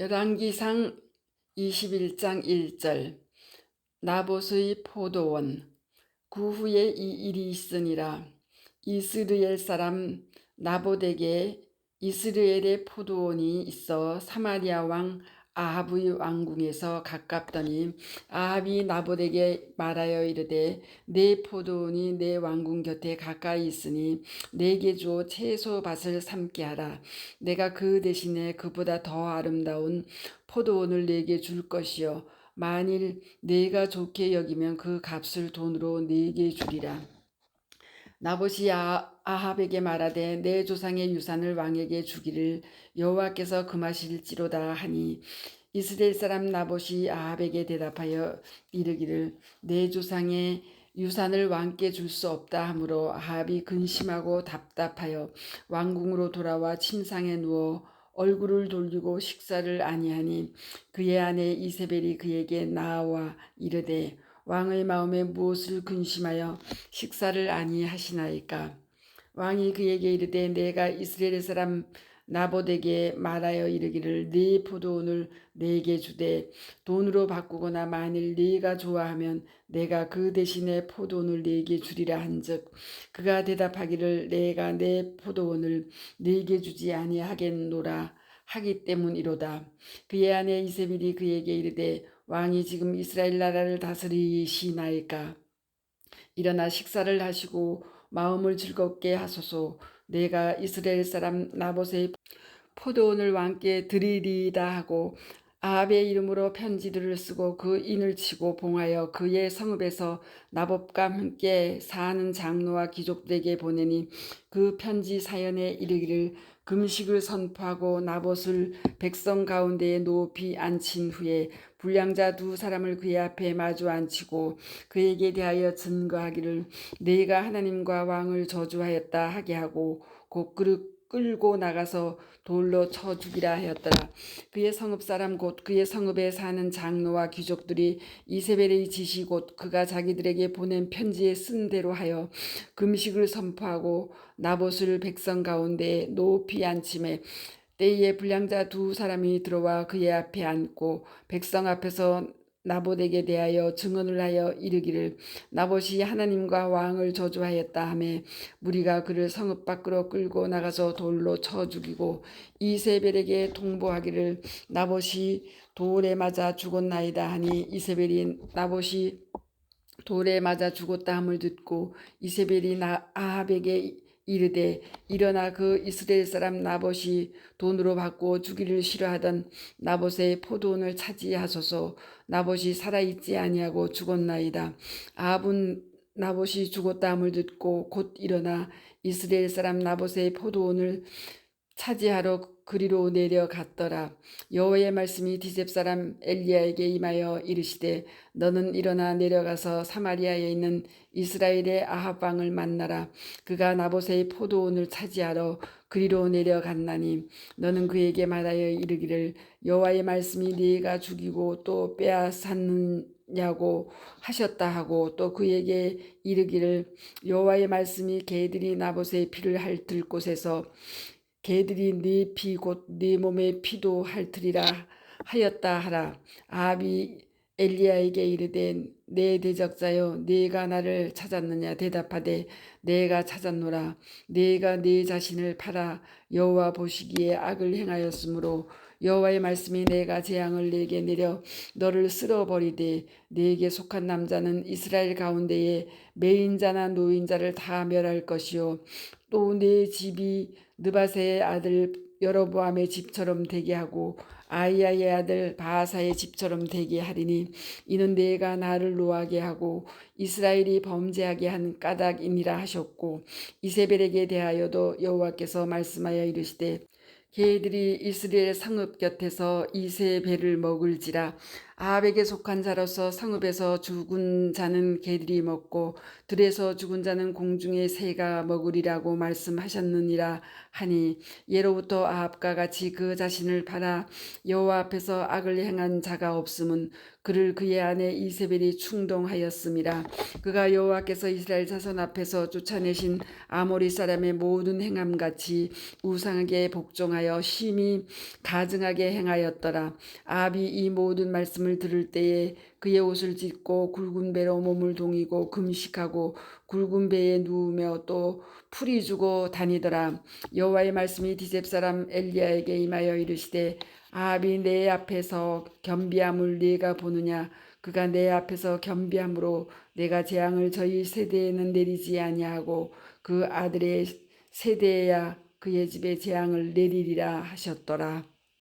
열왕기상 21장 1절. 나봇의 포도원 그 후에 이 일이 있으니라. 이스르엘 사람 나봇에게 이스라엘의 포도원이 있어 사마리아 왕 아합의 왕궁에서 가깝더니 아합이 나봇에게 말하여 이르되 내 포도원이 내 왕궁 곁에 가까이 있으니 내게 주어 채소 밭을 삼게 하라. 내가 그 대신에 그보다 더 아름다운 포도원을 내게 줄 것이요. 만일 내가 좋게 여기면 그 값을 돈으로 내게 주리라. 나봇이 아, 아합에게 말하되 내 조상의 유산을 왕에게 주기를 여호와께서 금하실지로다 하니 이스라엘 사람 나봇이 아합에게 대답하여 이르기를 내 조상의 유산을 왕께 줄 수 없다 하므로 아합이 근심하고 답답하여 왕궁으로 돌아와 침상에 누워 얼굴을 돌리고 식사를 아니하니 그의 아내 이세벨이 그에게 나와 이르되 왕의 마음에 무엇을 근심하여 식사를 아니하시나이까 왕이 그에게 이르되 내가 이스라엘 사람 나봇에게 말하여 이르기를 네 포도원을 내게 주되 돈으로 바꾸거나 만일 네가 좋아하면 내가 그 대신에 포도원을 내게 주리라 한즉 그가 대답하기를 내가 내 포도원을 내게 주지 아니하겠노라 하기 때문이로다. 그의 아내 이세벨이 그에게 이르되 왕이 지금 이스라엘 나라를 다스리시나이까? 일어나 식사를 하시고 마음을 즐겁게 하소서. 내가 이스라엘 사람 나봇의 포도원을 왕께 드리리다 하고 아합의 이름으로 편지들을 쓰고 그 인을 치고 봉하여 그의 성읍에서 나봇과 함께 사는 장로와 귀족들에게 보내니 그 편지 사연에 이르기를 금식을 선포하고 나봇을 백성 가운데에 높이 앉힌 후에 불량자 두 사람을 그의 앞에 마주 앉히고 그에게 대하여 증거하기를 내가 하나님과 왕을 저주하였다 하게 하고 곧 그를 끌고 나가서 돌로 쳐 죽이라 하였더라. 그의 성읍 사람 곧 그의 성읍에 사는 장로와 귀족들이 이세벨의 지시 곧 그가 자기들에게 보낸 편지에 쓴 대로 하여 금식을 선포하고 나봇을 백성 가운데 높이 앉힘에 때에 불량자 두 사람이 들어와 그의 앞에 앉고 백성 앞에서 나봇에게 대하여 증언을 하여 이르기를 나봇이 하나님과 왕을 저주하였다 하매 무리가 그를 성읍 밖으로 끌고 나가서 돌로 쳐 죽이고 이세벨에게 통보하기를 나봇이 돌에 맞아 죽었나이다 하니 이세벨이 나봇이 돌에 맞아 죽었다 함을 듣고 이세벨이 나 아합에게 이르되 일어나 그 이스라엘 사람 나봇이 돈으로 받고 주기를 싫어하던 나봇의 포도원을 차지하소서. 나봇이 살아있지 아니하고 죽었나이다. 아합은 나봇이 죽었다 함을 듣고 곧 일어나 이스라엘 사람 나봇의 포도원을 차지하러 그리로 내려갔더라. 여호와의 말씀이 디셉 사람 엘리야에게 임하여 이르시되 너는 일어나 내려가서 사마리아에 있는 이스라엘의 아합 왕을 만나라. 그가 나봇의 포도원을 차지하러 그리로 내려갔나니 너는 그에게 말하여 이르기를 여호와의 말씀이 네가 죽이고 또 빼앗았느냐고 하셨다 하고 또 그에게 이르기를 여호와의 말씀이 개들이 나봇의 피를 핥을 곳에서 개들이 네 피 곧 네 몸의 피도 핥으리라 하였다 하라. 아합이 엘리야에게 이르되 내 대적자여 네가 나를 찾았느냐 대답하되 내가 찾았노라 네가 네 자신을 팔아 여호와 보시기에 악을 행하였으므로 여호와의 말씀이 내가 재앙을 내게 내려 너를 쓸어버리되 네게 속한 남자는 이스라엘 가운데에 매인자나 노인자를 다 멸할 것이요. 또 내 집이 느바세의 아들 여로보암의 집처럼 되게 하고 아이야의 아들 바하사의 집처럼 되게 하리니 이는 내가 나를 노하게 하고 이스라엘이 범죄하게 한 까닭이니라 하셨고 이세벨에게 대하여도 여호와께서 말씀하여 이르시되 개들이 이스라엘 성읍 곁에서 이세벨을 먹을지라 아합에게 속한 자로서 성읍에서 죽은 자는 개들이 먹고 들에서 죽은 자는 공중의 새가 먹으리라고 말씀하셨느니라 하니 예로부터 아합과 같이 그 자신을 팔아 여호와 앞에서 악을 행한 자가 없음은 그를 그의 아내 이세벨이 충동하였음이라. 그가 여호와께서 이스라엘 자손 앞에서 쫓아내신 아모리 사람의 모든 행함 같이 우상에게 복종하여 심히 가증하게 행하였더라. 아합이 이 모든 말씀을 들을 때에 그의 옷을 찢고 굵은 배로 몸을 동이고 금식하고 굵은 배에 누우며 또 풀이 주고 다니더라. 여호와의 말씀이 디셉 사람 엘리야에게 임하여 이르시되 아합이 내 앞에서 겸비함을 네가 보느냐? 그가 내 앞에서 겸비함으로 내가 재앙을 저희 세대에는 내리지 아니하고 그 아들의 세대에야 그의 집에 재앙을 내리리라 하셨더라